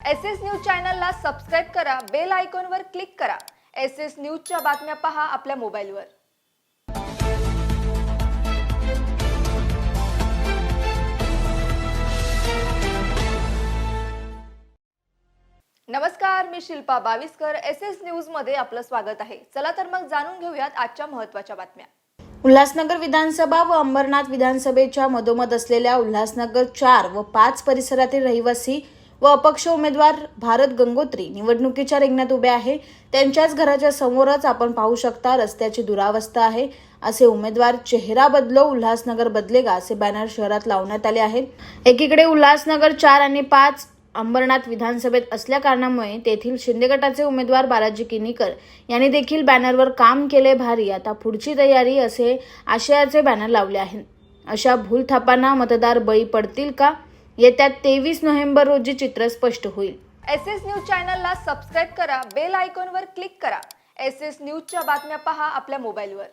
S S news चॅनलला subscribe करा bell आयकॉनवर क्लिक करा. एस एस न्यूजच्या बातम्या पहा आपल्या मोबाईलवर. नमस्कार मी शिल्पा बावीसकर. एस एस न्यूजमध्ये आपलं स्वागत आहे. चला तर मग जाणून घेऊयात आजच्या महत्त्वाच्या बातम्या. उल्हासनगर विधानसभा व अंबरनाथ विधानसभेच्या मधोमध असलेल्या उल्हासनगर चार व पाच परिसरातील रहिवासी व अपक्ष उमेदवार भारत गंगोत्री निवडणुकीच्या रिंगणात उभे आहे. त्यांच्याच घराच्या समोरच आपण पाहू शकता रस्त्याची दुरावस्था आहे. असे उमेदवार चेहरा बदलो उल्हासनगर बदलेगा असे बॅनर शहरात लावण्यात आले आहेत. एकीकडे उल्हासनगर चार आणि पाच अंबरनाथ विधानसभेत असल्या कारणामुळे तेथील शिंदे गटाचे उमेदवार बालाजी किनीकर यांनी देखील बॅनरवर काम केले भारी. आता पुढची तयारी असे आशयाचे बॅनर लावले आहेत. अशा भूलथापांना मतदार बळी पडतील का? येत्या तेवीस नोव्हेंबर रोजी चित्र स्पष्ट होईल. एस एस न्यूज चॅनलला सबस्क्राईब करा बेल आयकॉनवर क्लिक करा. एस एस न्यूजच्या बातम्या पहा आपल्या मोबाईलवर.